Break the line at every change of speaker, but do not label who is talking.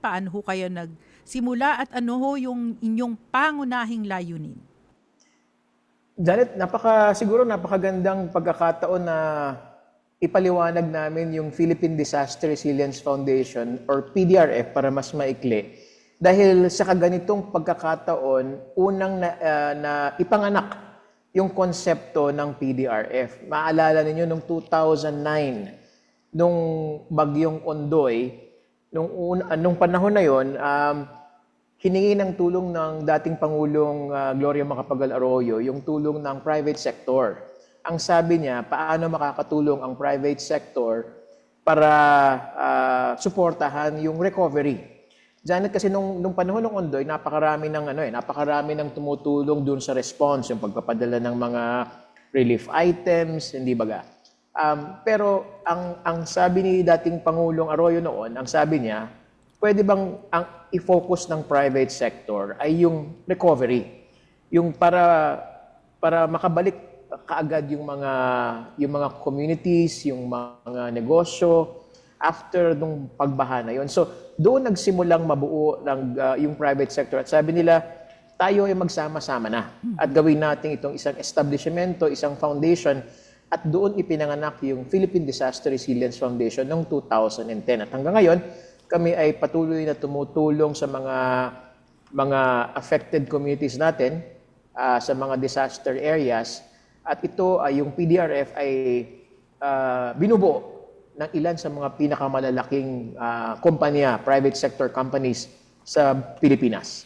Paano ho kayo nagsimula at ano ho yung inyong pangunahing layunin?
Janet, napaka siguro napakagandang pagkakataon na ipaliwanag namin yung Philippine Disaster Resilience Foundation or PDRF para mas maikli. Dahil sa kaganitong pagkakataon, unang na, ah, na ipanganak yung konsepto ng PDRF. Maalala ninyo nung 2009, nung bagyong Ondoy, nung, un, ah, nung panahon na yon, um, hiningi ng tulong ng dating Pangulong ah, Gloria Macapagal Arroyo yung tulong ng private sector. Ang sabi niya, paano makakatulong ang private sector para ah, suportahan yung recovery. Janet, kasi nung, nung panahon ng Ondoy, napakarami ng ano eh, napakarami ng tumutulong dun sa response, yung pagpapadala ng mga relief items, hindi baga. Um, pero ang ang sabi ni dating Pangulong Arroyo noon, ang sabi niya, pwede bang ang i-focus ng private sector ay yung recovery. Yung para para makabalik kaagad yung mga yung mga communities, yung mga negosyo after nung pagbaha na yon. So doon nagsimulang mabuo ng uh, yung private sector at sabi nila tayo ay magsama-sama na at gawin natin itong isang establishmento, isang foundation at doon ipinanganak yung Philippine Disaster Resilience Foundation noong 2010. At hanggang ngayon, kami ay patuloy na tumutulong sa mga mga affected communities natin ah, sa mga disaster areas at ito ay yung PDRF ay ah, binubuo ng ilan sa mga pinakamalalaking ah, kumpanya, private sector companies sa Pilipinas.